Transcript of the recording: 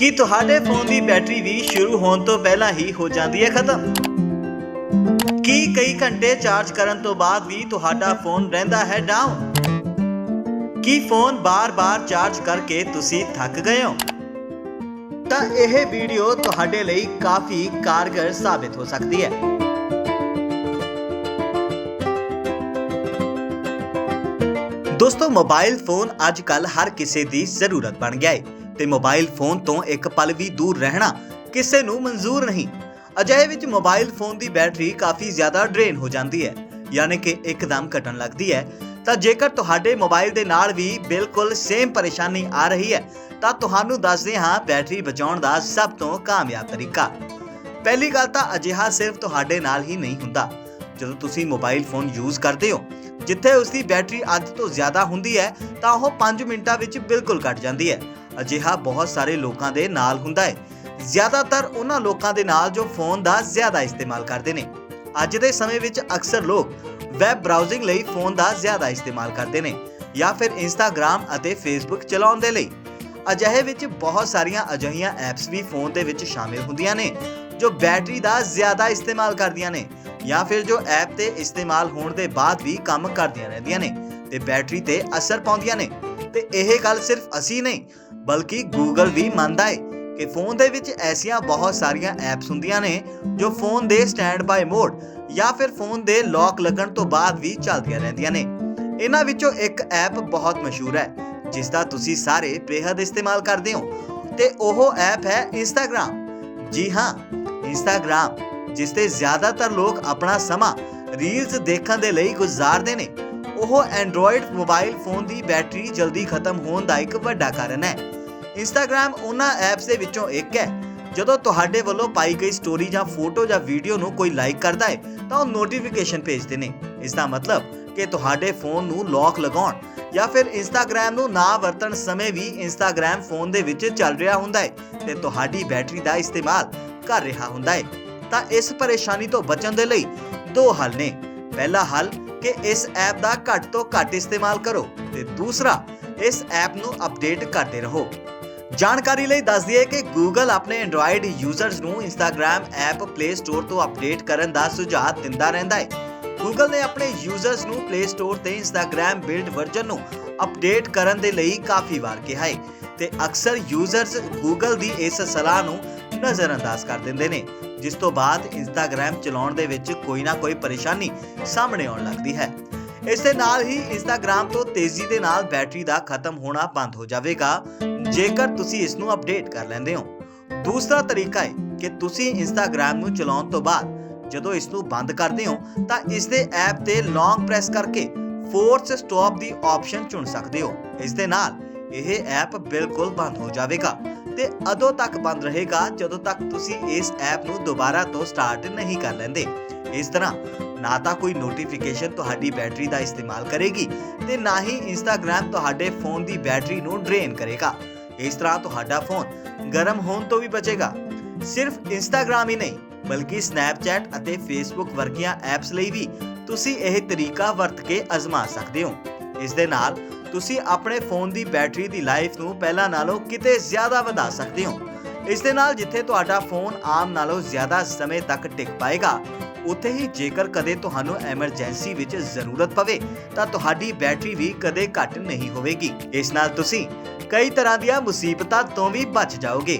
ਕੀ ਤੁਹਾਡੇ ਫੋਨ ਦੀ ਬੈਟਰੀ ਵੀ ਸ਼ੁਰੂ ਹੋਣ ਤੋਂ ਪਹਿਲਾਂ ਹੀ ਹੋ ਜਾਂਦੀ ਹੈ ਖਤਮ? ਕੀ ਕਈ ਘੰਟੇ ਚਾਰਜ ਕਰਨ ਤੋਂ ਬਾਅਦ ਵੀ ਤੁਹਾਡਾ ਫੋਨ ਰਹਿੰਦਾ ਹੈ ਡਾਊਨ ਕੀ ਫੋਨ ਬਾਰ-ਬਾਰ ਚਾਰਜ ਕਰਕੇ ਤੁਸੀਂ ਥੱਕ ਗਏ ਹੋ? ਤਾਂ ਇਹ ਵੀਡੀਓ ਤੁਹਾਡੇ ਲਈ ਕਾਫੀ ਕਾਰਗਰ ਸਾਬਿਤ ਹੋ ਸਕਦੀ ਹੈ। ਦੋਸਤੋ ਮੋਬਾਈਲ ਫੋਨ ਅੱਜ ਕੱਲ ਹਰ ਕਿਸੇ ਦੀ ਜ਼ਰੂਰਤ ਬਣ ਗਿਆ ਹੈ ਤੇ ਮੋਬਾਈਲ ਫੋਨ ਤੋਂ ਇੱਕ ਪਲ ਵੀ ਦੂਰ ਰਹਿਣਾ ਕਿਸੇ ਨੂੰ ਮਨਜ਼ੂਰ ਨਹੀਂ। ਅਜਿਹੇ ਵਿੱਚ ਮੋਬਾਈਲ ਫੋਨ ਦੀ ਬੈਟਰੀ ਕਾਫੀ ਜ਼ਿਆਦਾ ਡਰੇਨ ਹੋ ਜਾਂਦੀ ਹੈ, ਯਾਨੀ ਕਿ ਇੱਕਦਮ ਘਟਣ ਲੱਗਦੀ ਹੈ। ਤਾਂ ਜੇਕਰ ਤੁਹਾਡੇ ਮੋਬਾਈਲ ਦੇ ਨਾਲ ਵੀ ਬਿਲਕੁਲ ਸੇਮ ਪਰੇਸ਼ਾਨੀ ਆ ਰਹੀ ਹੈ, ਤਾਂ ਤੁਹਾਨੂੰ ਦੱਸਦੇ ਹਾਂ ਬੈਟਰੀ ਬਚਾਉਣ ਦਾ ਸਭ ਤੋਂ ਕਾਮਯਾਬ ਤਰੀਕਾ। ਪਹਿਲੀ ਗੱਲ ਤਾਂ ਅਜਿਹਾ ਸਿਰਫ ਤੁਹਾਡੇ ਨਾਲ ਹੀ ਨਹੀਂ ਹੁੰਦਾ। ਜਦੋਂ ਤੁਸੀਂ ਮੋਬਾਈਲ ਫੋਨ ਯੂਜ਼ ਕਰਦੇ ਹੋ, ਜਿੱਥੇ ਉਸ ਦੀ ਬੈਟਰੀ ਅੱਧ ਤੋਂ ਜ਼ਿਆਦਾ ਹੁੰਦੀ ਹੈ, ਤਾਂ ਉਹ 5 ਮਿੰਟਾਂ ਵਿੱਚ ਬਿਲਕੁਲ ਘਟ ਜਾਂਦੀ ਹੈ। ਅਜਿਹਾ ਬਹੁਤ ਸਾਰੇ ਲੋਕਾਂ ਦੇ ਨਾਲ ਹੁੰਦਾ ਹੈ। ਜ਼ਿਆਦਾਤਰ ਉਹਨਾਂ ਲੋਕਾਂ ਦੇ ਨਾਲ ਜੋ ਫੋਨ ਦਾ ਜ਼ਿਆਦਾ ਇਸਤੇਮਾਲ ਕਰਦੇ ਨੇ। ਅੱਜ ਦੇ ਸਮੇਂ ਵਿੱਚ ਅਕਸਰ ਲੋਕ ਵੈਬ ਬਰਾਊਜ਼ਿੰਗ ਲਈ ਫੋਨ ਦਾ ਜ਼ਿਆਦਾ ਇਸਤੇਮਾਲ ਕਰਦੇ ਨੇ ਜਾਂ ਫਿਰ ਇੰਸਟਾਗ੍ਰam ਅਤੇ ਫੇਸਬੁੱਕ ਚਲਾਉਣ ਦੇ ਲਈ। ਅਜਿਹੇ ਵਿੱਚ ਬਹੁਤ ਸਾਰੀਆਂ ਅਜਿਹੀਆਂ ਐਪਸ ਵੀ ਫੋਨ ਦੇ ਵਿੱਚ ਸ਼ਾਮਿਲ ਹੁੰਦੀਆਂ ਨੇ, ਜੋ ਬੈਟਰੀ ਦਾ ਜ਼ਿਆਦਾ ਇਸਤੇਮਾਲ ਕਰਦੀਆਂ ਨੇ ਜਾਂ ਫਿਰ ਜੋ ਐਪ ਤੇ ਇਸਤੇਮਾਲ ਹੋਣ ਦੇ ਬਾਅਦ ਵੀ ਕੰਮ ਕਰਦੀਆਂ ਰਹਿੰਦੀਆਂ ਨੇ ਤੇ ਬੈਟਰੀ ਤੇ ਅਸਰ ਪਾਉਂਦੀਆਂ ਨੇ। ਤੇ ਇਹ ਗੱਲ ਸਿਰਫ ਅਸੀਂ ਨਹੀਂ, ਬਲਕਿ ਗੂਗਲ ਵੀ ਮੰਨਦਾ ਹੈ ਕਿ ਫੋਨ ਦੇ ਵਿੱਚ ਐਸੀਆਂ ਬਹੁਤ ਸਾਰੀਆਂ ਐਪਸ ਹੁੰਦੀਆਂ ਨੇ ਜੋ ਫੋਨ ਦੇ ਸਟੈਂਡ ਬਾਈ ਮੋਡ ਜਾਂ ਫਿਰ ਫੋਨ ਦੇ ਲੌਕ ਲੱਗਣ ਤੋਂ ਬਾਅਦ ਵੀ ਚੱਲਦੀਆਂ ਰਹਿੰਦੀਆਂ ਨੇ। ਇਹਨਾਂ ਵਿੱਚੋਂ ਇੱਕ ਐਪ ਬਹੁਤ ਮਸ਼ਹੂਰ ਹੈ ਜਿਸ ਦਾ ਤੁਸੀਂ ਸਾਰੇ ਬੇਹੱਦ ਇਸਤੇਮਾਲ ਕਰਦੇ ਹੋ, ਤੇ ਉਹ ਐਪ ਹੈ ਇੰਸਟਾਗ੍ਰam ਜੀ ਹਾਂ ਇੰਸਟਾਗ੍ਰam ਜਿਸ ਤੇ ਜ਼ਿਆਦਾਤਰ ਲੋਕ ਆਪਣਾ ਸਮਾਂ ਰੀਲਸ ਦੇਖਣ ਦੇ ਲਈ ਗੁਜ਼ਾਰਦੇ ਨੇ। ਉਹ ਐਂਡਰੋਇਡ ਮੋਬਾਈਲ ਫੋਨ ਦੀ ਬੈਟਰੀ ਜਲਦੀ ਖਤਮ ਹੋਣ ਦਾ ਇੱਕ ਵੱਡਾ ਕਾਰਨ ਹੈ। ਇੰਸਟਾਗ੍ਰam ਉਹਨਾਂ ਐਪਸ ਦੇ ਵਿੱਚੋਂ ਇੱਕ ਹੈ। ਜਦੋਂ ਤੁਹਾਡੇ ਵੱਲੋਂ ਪਾਈ ਗਈ ਸਟੋਰੀ ਜਾਂ ਫੋਟੋ ਜਾਂ ਵੀਡੀਓ ਨੂੰ ਕੋਈ ਲਾਈਕ ਕਰਦਾ ਹੈ, ਤਾਂ ਉਹ ਨੋਟੀਫਿਕੇਸ਼ਨ ਭੇਜਦੇ ਨੇ। ਇਸ ਦਾ ਮਤਲਬ ਕਿ ਤੁਹਾਡੇ ਫੋਨ ਨੂੰ ਲੌਕ ਲਗਾਉਣ ਜਾਂ ਫਿਰ ਇੰਸਟਾਗ੍ਰam ਨੂੰ ਨਾ ਵਰਤਣ ਸਮੇਂ ਵੀ ਇੰਸਟਾਗ੍ਰam ਫੋਨ ਦੇ ਵਿੱਚ ਚੱਲ ਰਿਹਾ ਹੁੰਦਾ ਹੈ ਤੇ ਤੁਹਾਡੀ ਬੈਟਰੀ ਦਾ ਇਸਤੇਮਾਲ ਕਰ ਰਿਹਾ ਹੁੰਦਾ ਹੈ। ਤਾਂ ਇਸ ਪਰੇਸ਼ਾਨੀ ਤੋਂ ਬਚਣ ਦੇ ਲਈ ਦੋ ਹੱਲ ਨੇ। ਪਹਿਲਾ ਹੱਲ ਕਿ ਇਸ ਐਪ ਦਾ ਘੱਟ ਤੋਂ ਘੱਟ ਇਸਤੇਮਾਲ ਕਰੋ ਤੇ ਦੂਸਰਾ, ਇਸ ਐਪ ਨੂੰ ਅਪਡੇਟ ਕਰਦੇ ਰਹੋ। ਜਾਣਕਾਰੀ ਲਈ ਦੱਸ ਦਈਏ ਕਿ Google ਆਪਣੇ Android ਯੂਜ਼ਰਸ ਨੂੰ Instagram ਐਪ Play Store ਤੋਂ ਅਪਡੇਟ ਕਰਨ ਦਾ ਸੁਝਾਅ ਦਿੰਦਾ ਰਹਿੰਦਾ ਹੈ। Google ਨੇ ਆਪਣੇ ਯੂਜ਼ਰਸ ਨੂੰ Play Store ਤੇ Instagram ਬਿਲਡ ਵਰਜ਼ਨ ਨੂੰ ਅਪਡੇਟ ਕਰਨ ਦੇ ਲਈ ਕਾਫੀ ਵਾਰ ਕਿਹਾ ਹੈ ਤੇ ਅਕਸਰ ਯੂਜ਼ਰਸ Google ਦੀ ਇਸ ਸਲਾਹ ਨੂੰ ਨਜ਼ਰਅੰਦਾਜ਼ ਕਰ ਦਿੰਦੇ ਨੇ। ਜਿਸ ਤੋਂ ਬਾਅਦ Instagram ਚਲਾਉਣ ਦੇ ਵਿੱਚ ਕੋਈ ਨਾ ਕੋਈ ਪਰੇਸ਼ਾਨੀ ਸਾਹਮਣੇ ਆਉਣ ਲੱਗਦੀ ਹੈ। ਇਸ ਦੇ ਨਾਲ ਹੀ Instagram ਤੋਂ ਤੇਜ਼ੀ ਦੇ ਨਾਲ ਬੈਟਰੀ ਦਾ ਖਤਮ ਹੋਣਾ ਬੰਦ ਹੋ ਜਾਵੇਗਾ। ਜੇਕਰ ਤੁਸੀਂ ਇਸ ਨੂੰ ਅਪਡੇਟ ਕਰ ਲੈਂਦੇ ਹੋ। ਦੂਸਰਾ ਤਰੀਕਾ ਹੈ ਕਿ ਤੁਸੀਂ Instagram ਨੂੰ ਚਲਾਉਣ ਤੋਂ ਬਾਅਦ ਜਦੋਂ ਇਸ ਨੂੰ ਬੰਦ ਕਰਦੇ ਹੋ, ਤਾਂ ਇਸ ਦੇ ਐਪ ਤੇ ਲੌਂਗ ਪ੍ਰੈਸ ਕਰਕੇ ਫੋਰਸ ਸਟਾਪ ਦੀ ਆਪਸ਼ਨ ਚੁਣ ਸਕਦੇ ਹੋ। ਇਸ ਦੇ ਨਾਲ ਇਹ ਐਪ ਬਿਲਕੁਲ ਬੰਦ ਹੋ ਜਾਵੇਗਾ। ਤੇ ਅਦੋਂ ਤੱਕ ਬੰਦ ਰਹੇਗਾ ਜਦੋਂ ਤੱਕ ਤੁਸੀਂ ਇਸ ਐਪ ਨੂੰ ਦੁਬਾਰਾ ਤੋਂ ਸਟਾਰਟ ਨਹੀਂ ਕਰ ਲੈਂਦੇ। ਇਸ ਤਰ੍ਹਾਂ ਨਾ ਤਾਂ ਕੋਈ ਨੋਟੀਫਿਕੇਸ਼ਨ ਤੁਹਾਡੀ ਬੈਟਰੀ ਦਾ ਇਸਤੇਮਾਲ ਕਰੇਗੀ ਤੇ ਨਾ ਹੀ Instagram ਤੁਹਾਡੇ ਫੋਨ ਦੀ ਬੈਟਰੀ ਨੂੰ ਡਰੇਨ ਕਰੇਗਾ। ਇਸ ਤਰ੍ਹਾਂ ਤੁਹਾਡਾ ਫੋਨ ਗਰਮ ਹੋਣ ਤੋਂ ਵੀ ਬਚੇਗਾ। ਸਿਰਫ Instagram ਹੀ ਨਹੀਂ, ਬਲਕਿ Snapchat ਅਤੇ Facebook ਵਰਗੀਆਂ ਐਪਸ ਲਈ ਵੀ ਤੁਸੀਂ ਇਹ ਤਰੀਕਾ ਵਰਤ ਕੇ ਅਜ਼ਮਾ ਸਕਦੇ ਹੋ। ਇਸ ਦੇ ਨਾਲ ਤੁਸੀਂ ਆਪਣੇ ਫੋਨ ਦੀ ਬੈਟਰੀ ਦੀ ਲਾਈਫ ਨੂੰ ਪਹਿਲਾਂ ਨਾਲੋਂ ਕਿਤੇ ਜ਼ਿਆਦਾ ਵਧਾ ਸਕਦੇ ਹੋ। ਇਸ ਦੇ ਨਾਲ ਜਿੱਥੇ ਤੁਹਾਡਾ ਫੋਨ ਆਮ ਨਾਲੋਂ ਜ਼ਿਆਦਾ ਸਮੇਂ ਤੱਕ ਟਿਕ ਪਾਏਗਾ, ਉੱਥੇ ਹੀ ਜੇਕਰ ਕਦੇ ਤੁਹਾਨੂੰ ਐਮਰਜੈਂਸੀ ਵਿੱਚ ਜ਼ਰੂਰਤ ਪਵੇ, ਤਾਂ ਤੁਹਾਡੀ ਬੈਟਰੀ ਵੀ ਕਦੇ ਘੱਟ ਨਹੀਂ ਹੋਵੇਗੀ। ਇਸ ਨਾਲ ਤੁਸੀਂ ਕਈ ਤਰ੍ਹਾਂ ਦੀਆਂ ਮੁਸੀਬਤਾਂ ਤੋਂ ਵੀ ਬਚ ਜਾਓਗੇ।